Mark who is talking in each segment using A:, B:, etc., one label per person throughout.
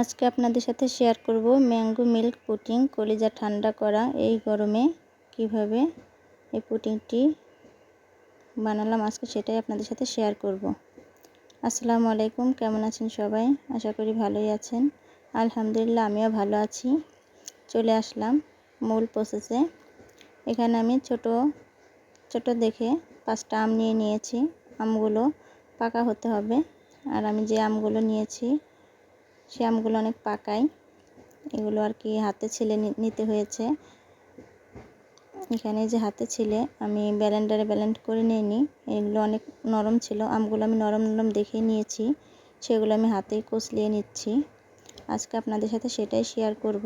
A: আজকে আপনাদের সাথে শেয়ার করব ম্যাঙ্গো মিল্ক পুটিং কলিজা ঠান্ডা করা, এই গরমে কীভাবে এই পুটিংটি বানালাম আজকে সেটাই আপনাদের সাথে শেয়ার করব। আসসালামু আলাইকুম, কেমন আছেন সবাই? আশা করি ভালোই আছেন। আলহামদুলিল্লাহ, আমিও ভালো আছি। চলে আসলাম মূল প্রসেসে এখানে আমি ছোট ছোট দেখে পাঁচটা আম নিয়ে নিয়েছি। আমগুলো পাকা হতে হবে। আর আমি যে আমগুলো নিয়েছি সে আমগুলো অনেক পাকাই এগুলো আর কি হাতে ছিলে নিতে হয়েছে। এখানে যে হাতে ছিলে, আমি ব্যালেন্ডারে ব্যালেন্ড করে নিয়ে নিই এগুলো অনেক নরম ছিল, আমগুলো আমি নরম নরম দেখে নিয়েছি। সেগুলো আমি হাতেই কষলিয়ে নিচ্ছি। আজকে আপনাদের সাথে সেটাই শেয়ার করব।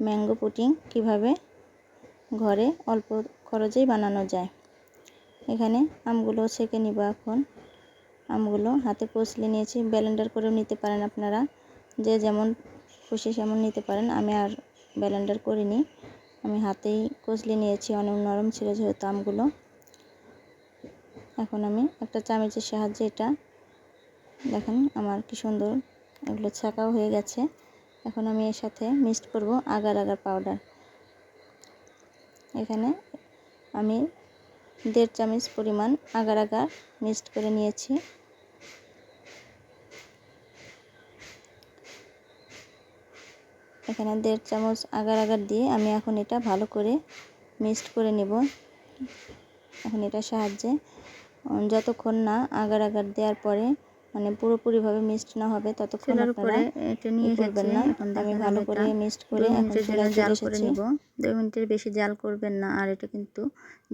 A: ম্যাঙ্গো পুটিং কীভাবে ঘরে অল্প খরচেই বানানো যায়। এখানে আমগুলো ছেঁকে নিব এখন। আমগুলো হাতে কষলে নিয়েছি। ব্যালেন্ডার করেও নিতে পারেন আপনারা। যে যেমন খুশি সেমন নিতে পারেন। আমি আর ব্যালেন্ডার করিনি। আমি হাতেই কষলে নিয়েছি, অনেক নরম ছিল যেহেতু আমগুলো। এখন আমি একটা চামচের সাহায্যে এটা দেখেন আমার কি সুন্দর এগুলো ছাকাও হয়ে গেছে। এখন আমি এর সাথে মিক্সড করব আগার আগার পাউডার। এখানে আমি দেড় চামচ পরিমাণ আগার আগার মিক্সড করে নিয়েছি। এখানে দেড় চামচ আগার আগার দিয়ে আমি এখন এটা ভালো করে মিক্সড করে নেব। এখন এটার সাহায্যে যতক্ষণ না আগার আগার দেওয়ার পরে মানে পুরোপুরিভাবে মিক্সড না হবে ততক্ষণ আপনারা এটা নিয়ে করবেন না। আমি ভালো করে মিক্সড করে এখন চুলায় জাল করে নিব। দুই মিনিটের বেশি জাল করবেন না আর এটা কিন্তু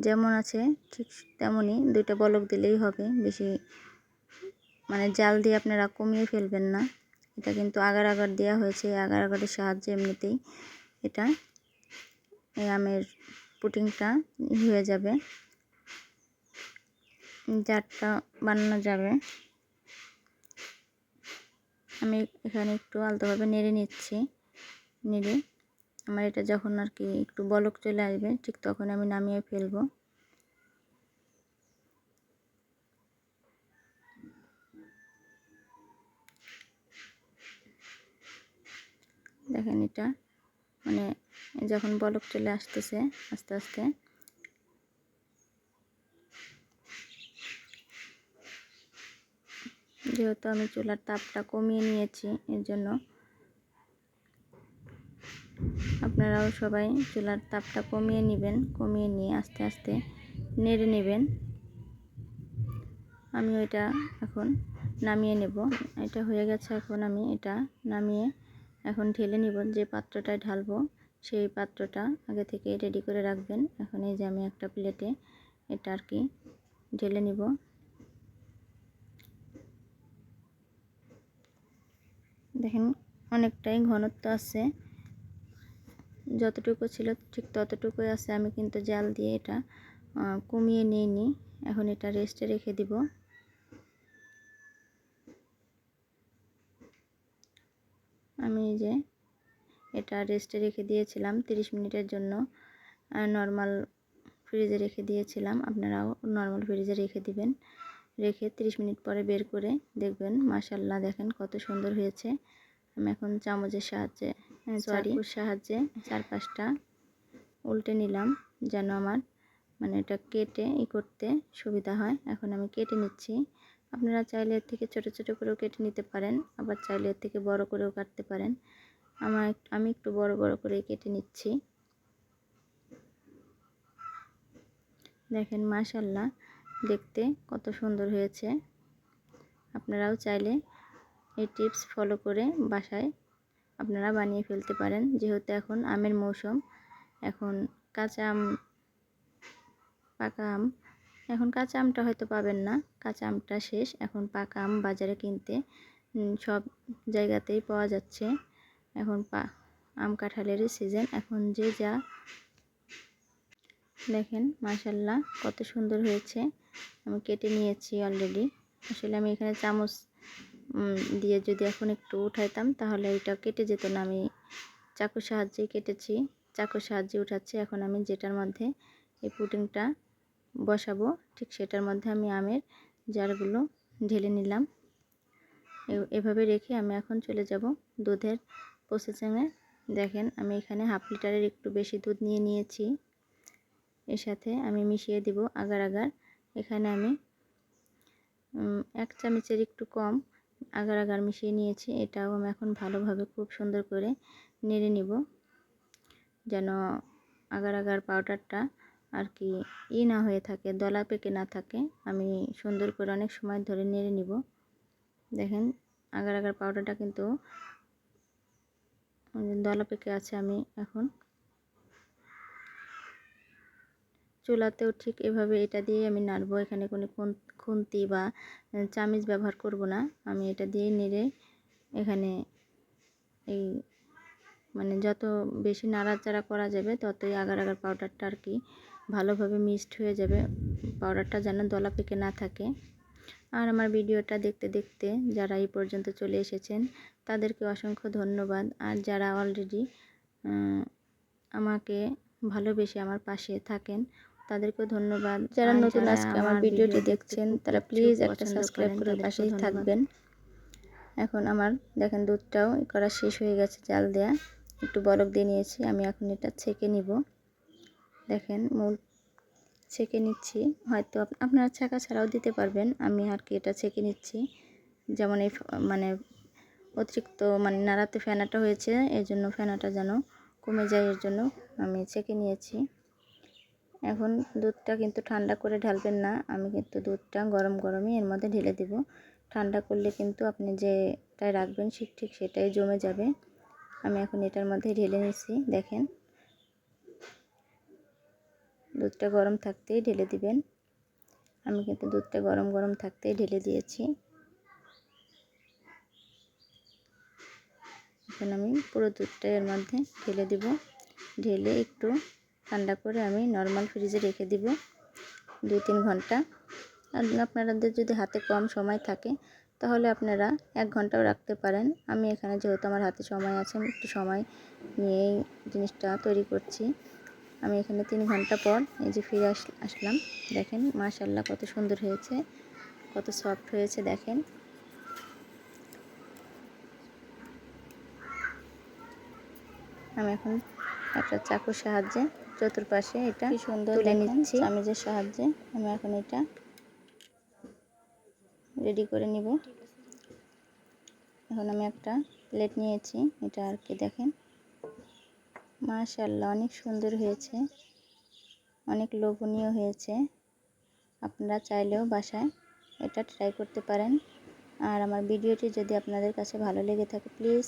A: যেমন আছে ঠিক তেমনই দুইটা বলক দিলেই হবে। বেশি মানে জাল দিয়ে আপনারা কমিয়ে ফেলবেন না। এটা কিন্তু আগার আগার দেওয়া হয়েছে আগার আগারের সাহায্যে এমনিতেই এটা, এই আমের পুটিংটা হয়ে যাবে। জারটা বানানো যাবে। আমি এখানে একটু আলতোভাবে নেড়ে নিচ্ছি, নেড়ে। আমার এটা যখন আর কি একটু বলক চলে আসবে, ঠিক তখন আমি নামিয়ে ফেলব। দেখেন এটা। মানে যখন বলক চলে আসতেছে, আস্তে আস্তে। যেহেতু আমি চুলার তাপটা কমিয়ে নিয়েছি, এর জন্য আপনারাও সবাই চুলার তাপটা কমিয়ে নেবেন, কমিয়ে নিয়ে আস্তে আস্তে নেড়ে নেবেন। আমি ওইটা এখন নামিয়ে নেব। এটা হয়ে গেছে এখন আমি এটা নামিয়ে এখন ঢেলে নিব, যে পাত্রটায় ঢালবো সেই পাত্রটা আগে থেকে রেডি করে রাখবেন। এখন এই যে আমি একটা প্লেটে এটা আর কি ঢেলে নিব। দেখেন অনেকটাই ঘনত্ব আছে। যতটুকু ছিল ঠিক ততটুকুই আছে। আমি কিন্তু জাল দিয়ে এটা কমিয়ে নিয়ে এখন এটা রেস্টে রেখে দিব। আমি যে এটা রেস্টে রেখে দিয়েছিলাম 30 মিনিটের জন্য। নর্মাল ফ্রিজে রেখে দিয়েছিলাম। আপনারাও নর্মাল ফ্রিজে রেখে দিবেন। রেখে 30 মিনিট পরে বের করে দেখবেন। মাশাল্লাহ দেখেন কত সুন্দর হয়েছে। আমি এখন চামচের সাহায্যে সরি সাহায্যে চার পাঁচটা উল্টে নিলাম যেন আমার মানে এটা কেটে ই করতে সুবিধা হয়। এখন আমি কেটে নিচ্ছি। আপনারা চাইলে এর থেকে ছোট ছোট করেও কেটে নিতে পারেন, আবার চাইলে এর থেকে বড় করেও কাটতে পারেন। আমার আমি একটু বড় বড় করে কেটে নিচ্ছি। দেখেন মাশাল্লাহ দেখতে কত সুন্দর হয়েছে। আপনারাও চাইলে এই টিপস ফলো করে বাসায় আপনারা বানিয়ে ফেলতে পারেন। যেহেতু এখন আমের মৌসুম, এখন কাঁচা আম, পাকা আম এখন কাঁচা আমটা হয়তো পাবেন না। কাঁচা আমটা শেষ। এখন পাকা আম বাজারে কিনতে সব জায়গাতেই পাওয়া যাচ্ছে। এখন পা, আম কাঁঠালেরই সিজন এখন যে যা দেখেন, মাশাল্লাহ, কত সুন্দর হয়েছে। আমি কেটে নিয়েছি অলরেডি আসলে আমি এখানে চামচ দিয়ে যদি এখন একটু উঠাইতাম, তাহলে এটা কেটে যেত না। আমি চাকুর সাহায্যে কেটেছি। চাকুর সাহায্যে উঠাচ্ছি। এখন আমি যেটার মধ্যে এই পুটিংটা বসাবো। ঠিক সেটার মধ্যে আমি আমের জারগুলো ঢেলে নিলাম। এভাবে রেখে আমি এখন চলে যাব দুধের প্রসেসিংয়ে দেখেন, আমি এখানে হাফ লিটারের একটু বেশি দুধ নিয়ে নিয়েছি। এর সাথে আমি মিশিয়ে দিব আগার আগার। এখানে আমি এক চামচের একটু কম আগার আগার মিশিয়ে নিয়েছি। এটাও আমি এখন ভালোভাবে খুব সুন্দর করে নেড়ে নিব। যেন আগার আগার পাউডারটা আর কি, ই না হয়ে থাকে দলা পেকে না থাকে। আমি সুন্দর করে অনেক সময় ধরে নেড়ে নিব। দেখেন, আগার আগার পাউডারটা কিন্তু দলা পেকে আছে আমি এখন। চুলাতেও ঠিক এভাবে এটা দিয়ে আমি নাড়বো। এখানে কোনো খুন্তি বা চামিচ ব্যবহার করব না। আমি এটা দিয়ে নেড়ে এখানে এই মানে যত বেশি নাড়াচাড়া করা যাবে ততই আগার আগার পাউডারটা আর কি ভালোভাবে মিক্সড হয়ে যাবে। পাউডারটা যেন দলা পেকে না থাকে। আর আমার ভিডিওটা দেখতে দেখতে যারা এই পর্যন্ত চলে এসেছেন তাদেরকে অসংখ্য ধন্যবাদ। আর যারা অলরেডি আমাকে ভালোবেসে আমার পাশে থাকেন তাদেরকেও ধন্যবাদ।
B: যারা নতুন আজকে আমার ভিডিওটি দেখছেন তারা প্লিজ একটা সাবস্ক্রাইব করে পাশেই থাকবেন।
A: এখন আমার দেখেন দুধটাও করা শেষ হয়ে গেছে জাল দেয়া। একটু বরফ দিয়ে নিয়েছি আমি এখন এটা ছেঁকে নিব। দেখেন মূল ছেঁকে নিচ্ছি। হয়তো আপ- আপনারা ছাঁকা ছাড়াও দিতে পারবেন। আমি আর কি এটা ছেঁকে নিচ্ছি। যেমন এই মানে অতিরিক্ত মানে নাড়াতে ফেনাটা হয়েছে এই জন্য ফেনাটা যেন কমে যায়, এর জন্য আমি ছেঁকে নিয়েছি। এখন দুধটা কিন্তু ঠান্ডা করে ঢালবেন না। আমি কিন্তু দুধটা গরম গরমই এর মধ্যে ঢেলে দেব। ঠান্ডা করলে কিন্তু আপনি যেটাই রাখবেন, ঠিক ঠিক সেটাই জমে যাবে। আমি এখন এটার মধ্যে ঢেলে নিচ্ছি দেখেন। দুধটা গরম থাকতেই ঢেলে দিবেন। আমি কিন্তু দুধটা গরম গরম থাকতেই ঢেলে দিয়েছি। এখন আমি পুরো দুধটা এর মধ্যে ঢেলে দিব। ঢেলে একটু ঠান্ডা করে আমি নর্মাল ফ্রিজে রেখে দিব দুই তিন ঘণ্টা। আর আপনাদের যদি হাতে কম সময় থাকে, তাহলে আপনারা এক ঘন্টাও রাখতে পারেন। আমি এখানে যেহেতু আমার হাতে সময় আছে, আমি একটু সময় নিয়েই জিনিসটা তৈরি করছি। আমি এখানে তিন ঘণ্টা পর এই যে ফিরে আস আসলাম। দেখেন মাশাল্লাহ কত সুন্দর হয়েছে কত সফট হয়েছে দেখেন। আমি এখন একটা চাকুর সাহায্যে চতুর্পাশে এটা সুন্দর তুলে নিচ্ছি। চামিজের সাহায্যে আমি এখন এটা রেডি করে নিব। এখন আমি একটা প্লেট নিয়েছি এটা আর কি দেখেন। মাশাল্লাহ অনেক সুন্দর হয়েছে। অনেক লোভনীয় হয়েছে। আপনারা চাইলেও বাসায় এটা ট্রাই করতে পারেন। আর আমার ভিডিওটি যদি আপনাদের কাছে ভালো লেগে থাকে প্লিজ